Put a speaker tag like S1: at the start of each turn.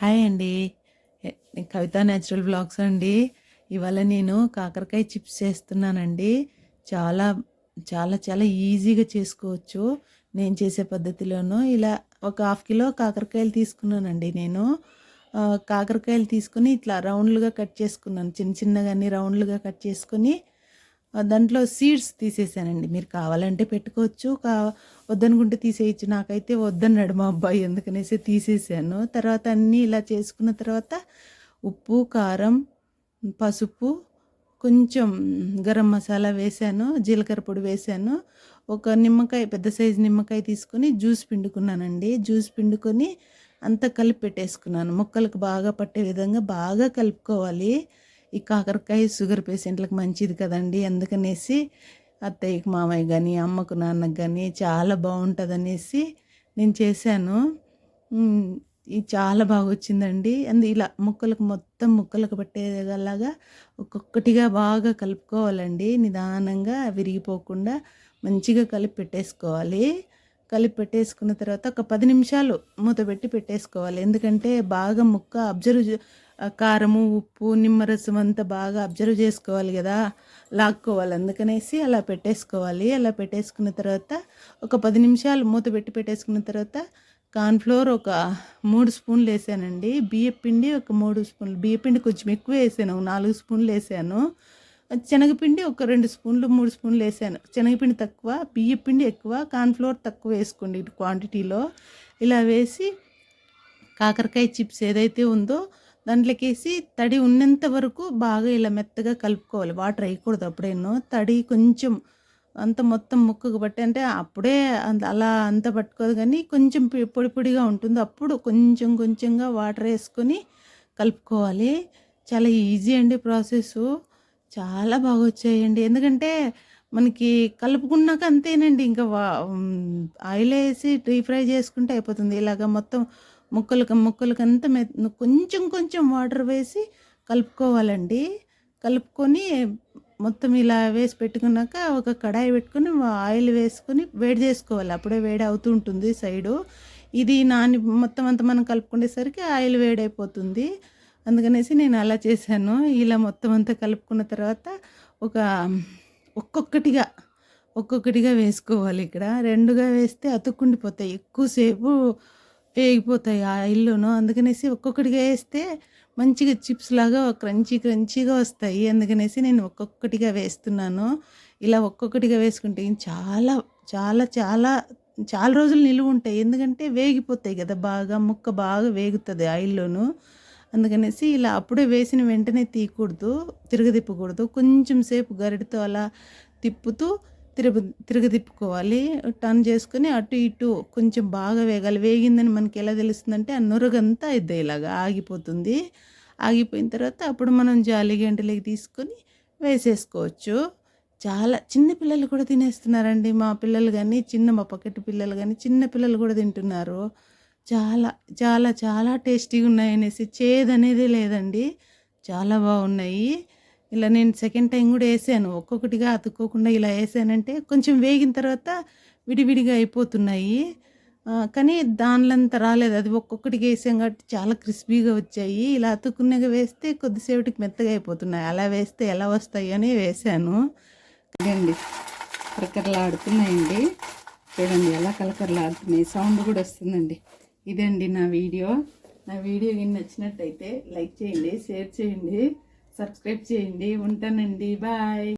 S1: Hi అండి. కవిత natural blogs అండి. ఇవాళ నేను కాకరకాయ చిప్స్ చేస్తున్నానండి. చాలా చాలా చాలా ఈజీగా చేసుకోవచ్చు. నేను చేసే పద్ధతిలోనూ ఇలా ఒక హాఫ్ కిలో కాకరకాయలు తీసుకున్నానండి నేను. కాకరకాయలు తీసుకుని ఇట్లా రౌండ్లుగా కట్ చేసుకున్నాను. చిన్న చిన్నగా అన్ని రౌండ్లుగా కట్ చేసుకుని దాంట్లో సీడ్స్ తీసేసానండి. మీరు కావాలంటే పెట్టుకోవచ్చు కా వద్దనుకుంటే తీసేయచ్చు. నాకైతే వద్దన్నాడు మా అబ్బాయి ఎందుకనేసి తీసేసాను. తర్వాత అన్నీ ఇలా చేసుకున్న తర్వాత ఉప్పు కారం పసుపు కొంచెం గరం మసాలా వేసాను జీలకర్ర పొడి వేసాను ఒక నిమ్మకాయ పెద్ద సైజు నిమ్మకాయ తీసుకొని జ్యూస్ పిండుకున్నానండి. జ్యూస్ పిండుకొని అంతా కలిపి పెట్టేసుకున్నాను. ముక్కలకు బాగా పట్టే విధంగా బాగా కలుపుకోవాలి. ఈ కాకరకాయ షుగర్ పేషెంట్లకు మంచిది కదండి అందుకనేసి అత్తయ్యకి మామయ్య కానీ అమ్మకు నాన్నకు కానీ చాలా బాగుంటుంది అనేసి నేను చేశాను. ఇది చాలా బాగా వచ్చిందండి అందు ఇలా ముక్కలకు మొత్తం ముక్కలకు పట్టేలాగా ఒక్కొక్కటిగా బాగా కలుపుకోవాలండి. నిదానంగా విరిగిపోకుండా మంచిగా కలిపి పెట్టేసుకోవాలి. కలిపి పెట్టేసుకున్న తర్వాత ఒక పది నిమిషాలు మూత పెట్టి పెట్టేసుకోవాలి. ఎందుకంటే బాగా ముక్క అబ్జర్వ్ కారము ఉప్పు నిమ్మరసం అంతా బాగా అబ్జర్వ్ చేసుకోవాలి కదా. లాక్కోవాలి. అందుకనేసి అలా పెట్టేసుకోవాలి. అలా పెట్టేసుకున్న తర్వాత ఒక పది నిమిషాలు మూత పెట్టి పెట్టేసుకున్న తర్వాత కార్న్ఫ్లోర్ ఒక మూడు స్పూన్లు వేసానండి. బియ్య పిండి ఒక మూడు స్పూన్లు బియ్య పిండి కొంచెం ఎక్కువ వేసాను. ఒక నాలుగు స్పూన్లు వేసాను. శనగపిండి ఒక రెండు స్పూన్లు మూడు స్పూన్లు వేసాను. శనగపిండి తక్కువ బియ్య పిండి ఎక్కువ కార్న్ఫ్లోర్ తక్కువ వేసుకోండి ఇటు క్వాంటిటీలో. ఇలా వేసి కాకరకాయ చిప్స్ ఏదైతే ఉందో దాంట్లోకి వేసి తడి ఉన్నంత వరకు బాగా ఇలా మెత్తగా కలుపుకోవాలి. వాటర్ వేయకూడదు అప్పుడేనో. తడి కొంచెం అంత మొత్తం ముక్కకు బట్టి అంటే అప్పుడే అంత అలా అంత పట్టుకోదు కానీ కొంచెం పొడి పొడిగా ఉంటుంది. అప్పుడు కొంచెం కొంచెంగా వాటర్ వేసుకొని కలుపుకోవాలి. చాలా ఈజీ అండి ప్రాసెస్. చాలా బాగా వచ్చాయండి ఎందుకంటే మనకి కలుపుకున్నాక అంతేనండి. ఇంకా వా- ఆయిల్ వేసి డీప్ ఫ్రై చేసుకుంటే అయిపోతుంది. ఇలాగ మొత్తం ముక్కలకు ముక్కలకు అంతా కొంచెం కొంచెం వాటర్ వేసి కలుపుకోవాలండి. కలుపుకొని మొత్తం ఇలా వేసి పెట్టుకున్నాక ఒక కడాయి పెట్టుకొని ఆయిల్ వేసుకొని వేడి చేసుకోవాలి. అప్పుడే వేడి అవుతూ ఉంటుంది సైడు. ఇది నాని మొత్తం అంతా మనం కలుపుకునేసరికి ఆయిల్ వేడైపోతుంది. అందుకనేసి నేను అలా చేశాను. ఇలా మొత్తం అంతా కలుపుకున్న తర్వాత ఒక ఒక్కొక్కటిగా ఒక్కొక్కటిగా వేసుకోవాలి ఇక్కడ. రెండుగా వేస్తే అతుక్కుండిపోతాయి. ఎక్కువసేపు వేగిపోతాయి ఆయిల్లోనూ అందుకనేసి ఒక్కొక్కటిగా వేస్తే మంచిగా చిప్స్ లాగా క్రంచీ క్రంచీగా వస్తాయి. అందుకనేసి నేను ఒక్కొక్కటిగా వేస్తున్నాను. ఇలా ఒక్కొక్కటిగా వేసుకుంటే చాలా చాలా చాలా చాలా రోజులు నిలువ ఉంటాయి. ఎందుకంటే వేగిపోతాయి కదా బాగా ముక్క బాగా వేగుతుంది ఆయిల్లోనూ అందుకనేసి ఇలా అప్పుడే వేసిన వెంటనే తీయకూడదు తిరగదిప్పకూడదు కొంచెం సేపు గరిటతో అలా తిప్పుతూ తిరుగు తిరగదిప్పుకోవాలి టర్న్ చేసుకొని అటు ఇటు కొంచెం బాగా వేగాలి. వేగిందని మనకి ఎలా తెలుస్తుందంటే ఆ నురగంతా ఇద్దే ఇలాగా ఆగిపోతుంది. ఆగిపోయిన తర్వాత అప్పుడు మనం జాలి గంటలకి తీసుకొని వేసేసుకోవచ్చు. చాలా చిన్న పిల్లలు కూడా తినేస్తున్నారండి మా పిల్లలు కానీ చిన్న మా పక్కటి పిల్లలు కానీ చిన్న పిల్లలు కూడా తింటున్నారు. చాలా చాలా చాలా టేస్టీగా ఉన్నాయి అనేసి చేదనేది లేదండి. చాలా బాగున్నాయి. ఇలా నేను సెకండ్ టైం కూడా వేసాను. ఒక్కొక్కటిగా అతుక్కోకుండా ఇలా వేసానంటే కొంచెం వేగిన తర్వాత విడివిడిగా అయిపోతున్నాయి. కానీ దానిలంత రాలేదు. అది ఒక్కొక్కటికి వేసాం కాబట్టి చాలా క్రిస్పీగా వచ్చాయి. ఇలా అతుక్కున్నగా వేస్తే కొద్దిసేపటికి మెత్తగా అయిపోతున్నాయి. అలా వేస్తే ఎలా వస్తాయి అని వేసాను.
S2: అండి కలకరలాడుతున్నాయండి. చూడండి ఎలా కలకరలాడుతున్నాయి. సౌండ్ కూడా వస్తుందండి.
S1: ఇదండి నా వీడియో. నా వీడియో కానీ నచ్చినట్టయితే లైక్ చేయండి షేర్ చేయండి సబ్స్క్రైబ్ చేయండి. ఉంటానండి. బాయ్.